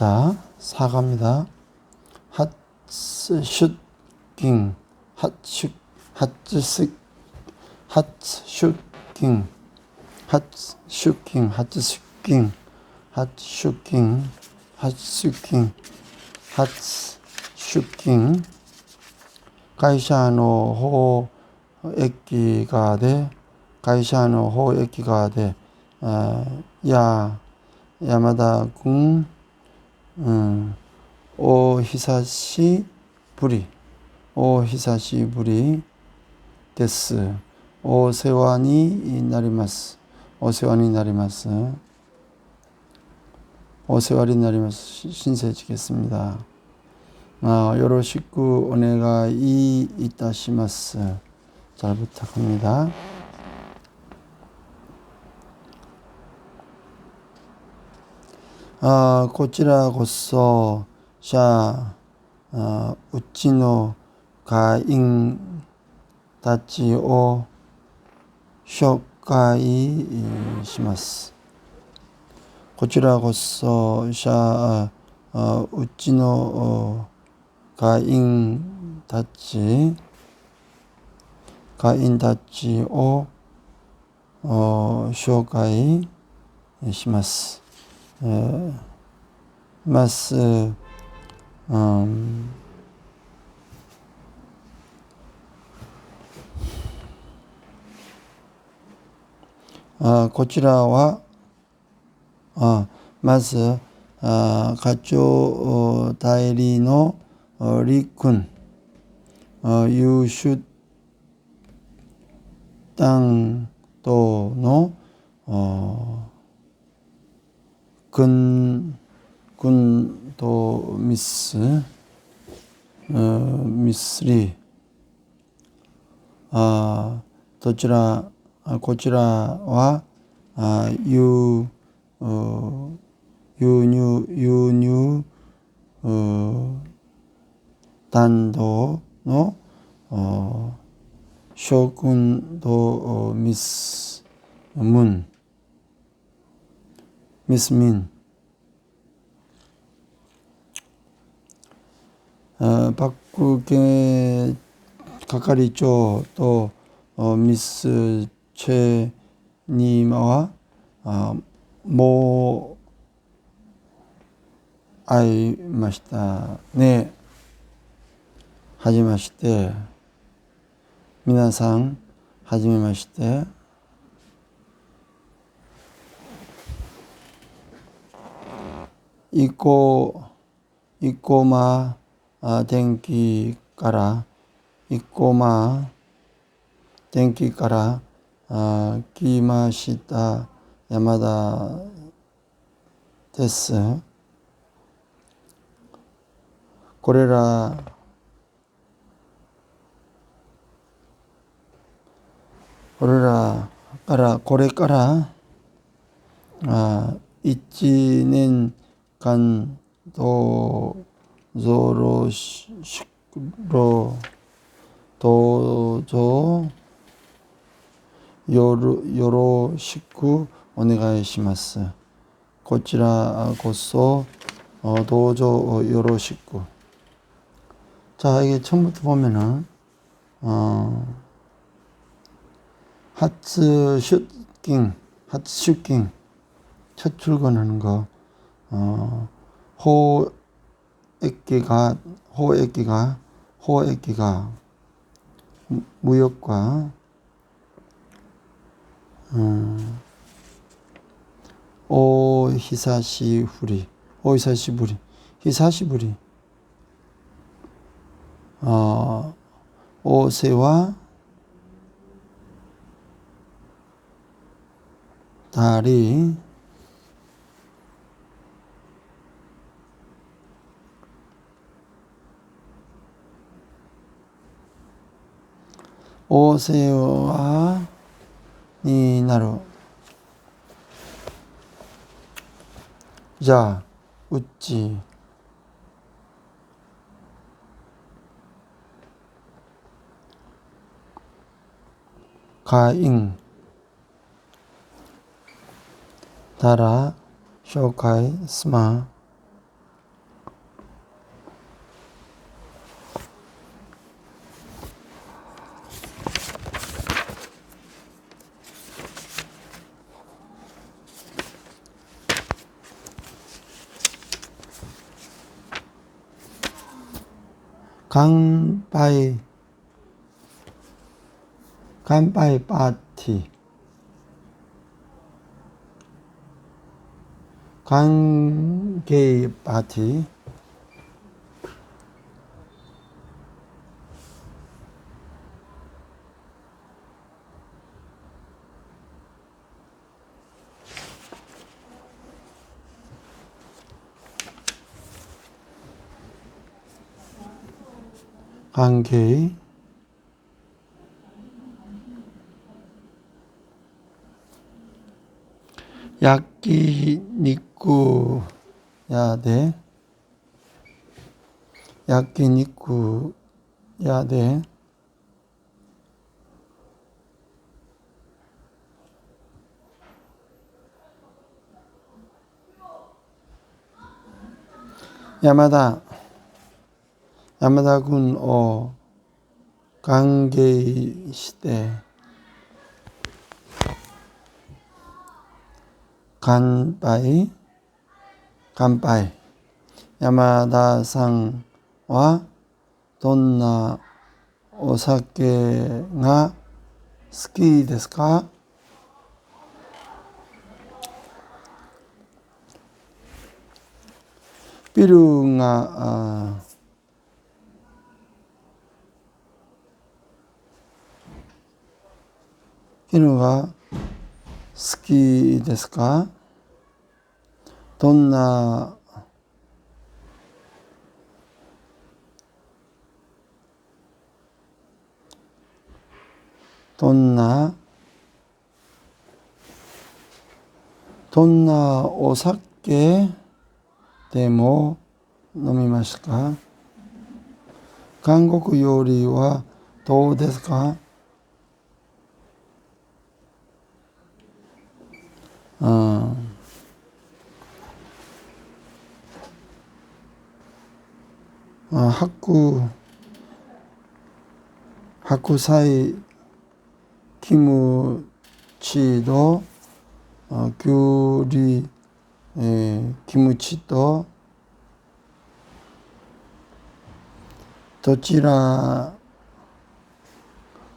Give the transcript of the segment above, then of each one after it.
자, 사과입니다. 핫슈팅, 핫슈, 핫스틱, 핫슈팅, 핫슈팅, 핫슈팅, 핫슈팅, 핫슈팅, 핫슈팅, 가이샤노 호 액기가 데 가이샤노 호 액기가 데 야, 야마다 궁, 어, 음, 오히사시 부리 오히사시 부리 데스 오세완이 나리마스 오세완이 나리마스 오세완이 나리마스 신세 지겠습니다. 아, 요로시쿠 오네가 이 이타시마스 잘 부탁합니다. 아, 고치라 고소 샤 아, 우치노 가잉 다치오 쇼카이 시마스. 고치라 고소 샤 아, 우치노 어, 가인 다치 가인 다치 오 어, 쇼가이 시 마스 에, 마스 음, 아, 고치라와 아, 마스 아, 가쪼 어, 다이리노 어, 리군 어, 어, 근 군도 미스 어, 미스리. 아 도치라 아, 고치라와 아, 유 어, 유뉴 유뉴 어, 단도 の 어, 쇼군도 어, 미스 문 미스민 어, 박국의 가까리죠. 또 어, 미스 최님과 어, 모 아이 마시다 네. 하지 마시되 미나상 하지 마시되 있고 있고마 아, 댕기 까라. 있고마 댕기 까라. 아, 기마시다. 야마다 데스. 고레라. 고레라. 까라. 고레 까라. 아, 있지는 간도 조로식로 도조 요로 요로식구 오네가이시마스. 고치라 고소 어, 도조 요로식구. 자 이게 처음부터 보면은 어 하츠 슈팅 하츠 슈팅 첫 출근하는 거. 어, 호, 액기가, 호 액기가, 호 액기가, 무역과, 음, 오, 히사시 후리. 오, 히사시 부리. 히사시 부리. 어, 오세와 다리 오세와 니나루 자 웃지 가잉 다라 쇼카이 스마 간바이 간바이 파티. 간게이 파티 간게이 야끼니쿠 야데 야끼니쿠 야데 야마다 山田君を歓迎して乾杯。乾杯。山田さんはどんなお酒が好きですか？ビルが犬は好きですか？どんな？どんな？どんなお酒でも飲みますか？韓国料理はどうですか？ 어, 어, 학구 학구 사이 키무치도 어, 교리 에, 키무치도 どちら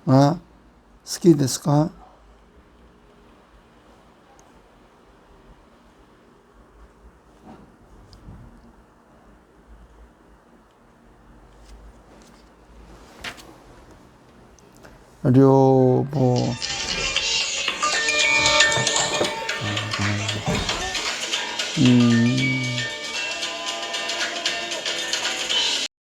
が好きですか 료, 뭐. 음.